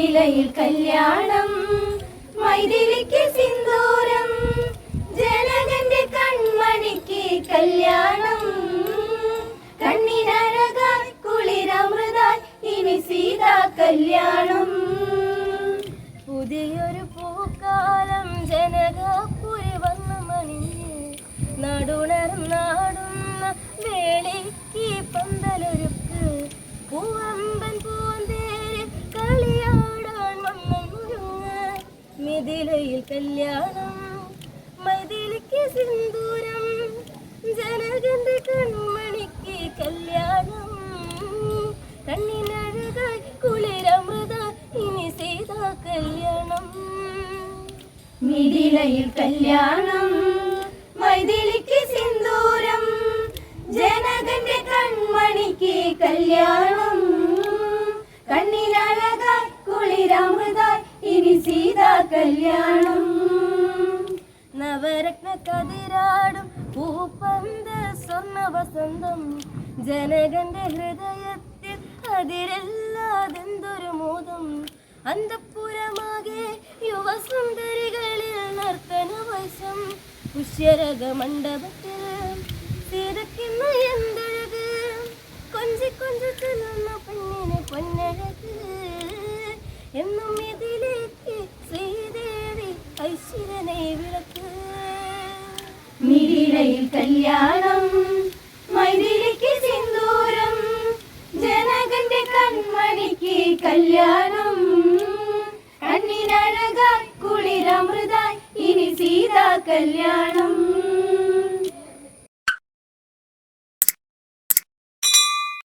മിഥിലയിൽ കല്യാണം മൈഥിലിക്ക് സിന്ദൂരം ജനകന്റെ കൺമണിക്ക് കല്യാണം. കണ്ണിനഴകായി കുളിരമൃതായി ഇനി സീതാ കല്യാണം. പുതിയൊരു പൂക്കാലം ജനകപ്പുരി വന്നു മണിഞ്ഞ് നടുണർന്നാടുന്ന മിഥിലയിൽ കല്യാണം മതിലിക്ക് സിന്ദൂരം ജനകന്റെ കൺമണിക്ക് കല്യാണം. കണ്ണിനഴകായി കുളിരമൃത ഇനി സീതാ കല്യാണം. മിഥിലയിൽ കല്യാണം മൈതിലിക്ക് സിന്ദൂരം ജനകന്റെ കൺമണിക്ക് കല്യാണം. കല്യാണം. നവരത്ന കതിരാടും പൂപ്പന്ത സ്വർണ വസന്തം ജനകന്റെ ഹൃദയത്തിൽ അതിരല്ലാതെന്തൊരു മോദം. അന്തപുരമാകെ യുവസുന്ദരികളിൽ നർത്തന വശം. പുഷ്യരക മണ്ഡപത്തിൽ സീതയ്ക്കുന്ന എന്തഴക്? കൊഞ്ചി കൊഞ്ചി മിഥിലയിൽ കല്യാണം മൈഥിലിക്ക് സിന്ദൂരം ജനകന്റെ കൺമണിക്ക് കല്യാണം. കണ്ണിനഴകായി കുളിരമൃതായി ഇനി സീതാ കല്യാണം.